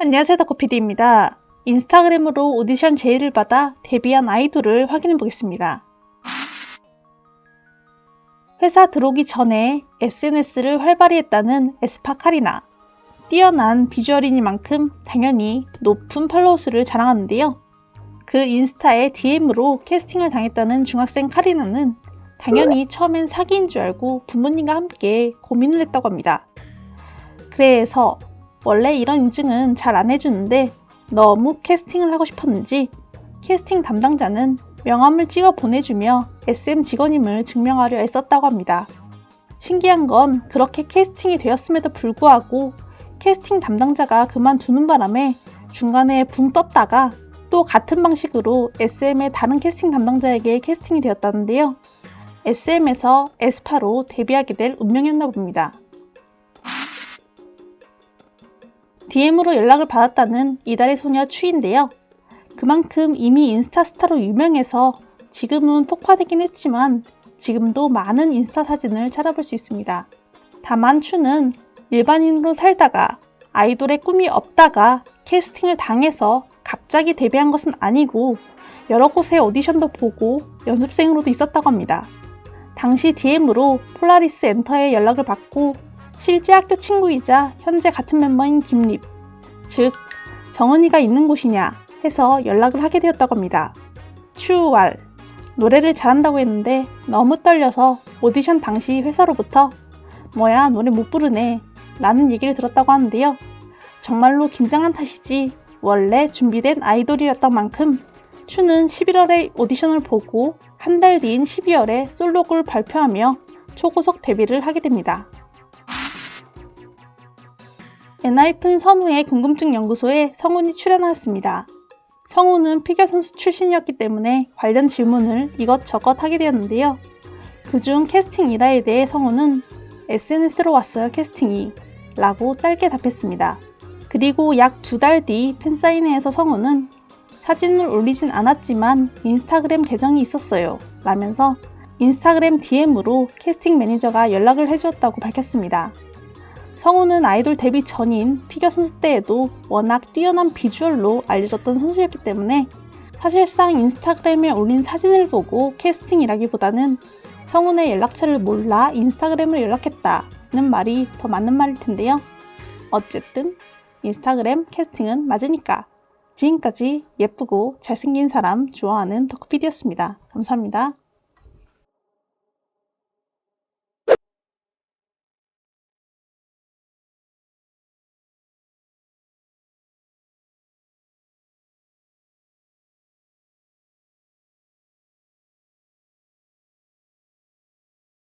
안녕하세요 덕코피디입니다. 인스타그램으로 오디션 제의를 받아 데뷔한 아이돌을 확인해 보겠습니다. 회사 들어오기 전에 SNS를 활발히 했다는 에스파 카리나. 뛰어난 비주얼이니만큼 당연히 높은 팔로워 수를 자랑하는데요. 그 인스타에 DM으로 캐스팅을 당했다는 중학생 카리나는 당연히 처음엔 사기인 줄 알고 부모님과 함께 고민을 했다고 합니다. 그래서 원래 이런 인증은 잘 안 해주는데 너무 캐스팅을 하고 싶었는지 캐스팅 담당자는 명함을 찍어 보내주며 SM 직원임을 증명하려 애썼다고 합니다. 신기한 건 그렇게 캐스팅이 되었음에도 불구하고 캐스팅 담당자가 그만두는 바람에 중간에 붕 떴다가 또 같은 방식으로 SM의 다른 캐스팅 담당자에게 캐스팅이 되었다는데요. SM에서 에스파로 데뷔하게 될 운명이었나 봅니다. DM으로 연락을 받았다는 이달의 소녀 추인데요. 그만큼 이미 인스타 스타로 유명해서 지금은 폭파되긴 했지만 지금도 많은 인스타 사진을 찾아볼 수 있습니다. 다만 추는 일반인으로 살다가 아이돌의 꿈이 없다가 캐스팅을 당해서 갑자기 데뷔한 것은 아니고 여러 곳의 오디션도 보고 연습생으로도 있었다고 합니다. 당시 DM으로 폴라리스 엔터에 연락을 받고 실제 학교 친구이자 현재 같은 멤버인 김립, 즉 정은이가 있는 곳이냐 해서 연락을 하게 되었다고 합니다. 추월 노래를 잘한다고 했는데 너무 떨려서 오디션 당시 회사로부터 뭐야 노래 못 부르네 라는 얘기를 들었다고 하는데요. 정말로 긴장한 탓이지 원래 준비된 아이돌이었던 만큼 추는 11월에 오디션을 보고 한 달 뒤인 12월에 솔로곡을 발표하며 초고속 데뷔를 하게 됩니다. 엔하이픈 선우의 궁금증 연구소에 성훈이 출연하였습니다. 성우는 피겨 선수 출신이었기 때문에 관련 질문을 이것저것 하게 되었는데요. 그중 캐스팅 일화에 대해 성우는 SNS로 왔어요 캐스팅이 라고 짧게 답했습니다. 그리고 약 두 달 뒤 팬사인회에서 성우는 사진을 올리진 않았지만 인스타그램 계정이 있었어요 라면서 인스타그램 DM으로 캐스팅 매니저가 연락을 해주었다고 밝혔습니다. 성우는 아이돌 데뷔 전인 피겨 선수 때에도 워낙 뛰어난 비주얼로 알려졌던 선수였기 때문에 사실상 인스타그램에 올린 사진을 보고 캐스팅이라기보다는 성훈의 연락처를 몰라 인스타그램을 연락했다는 말이 더 맞는 말일 텐데요. 어쨌든 인스타그램 캐스팅은 맞으니까. 지금까지 예쁘고 잘생긴 사람 좋아하는 덕후피디였습니다. 감사합니다.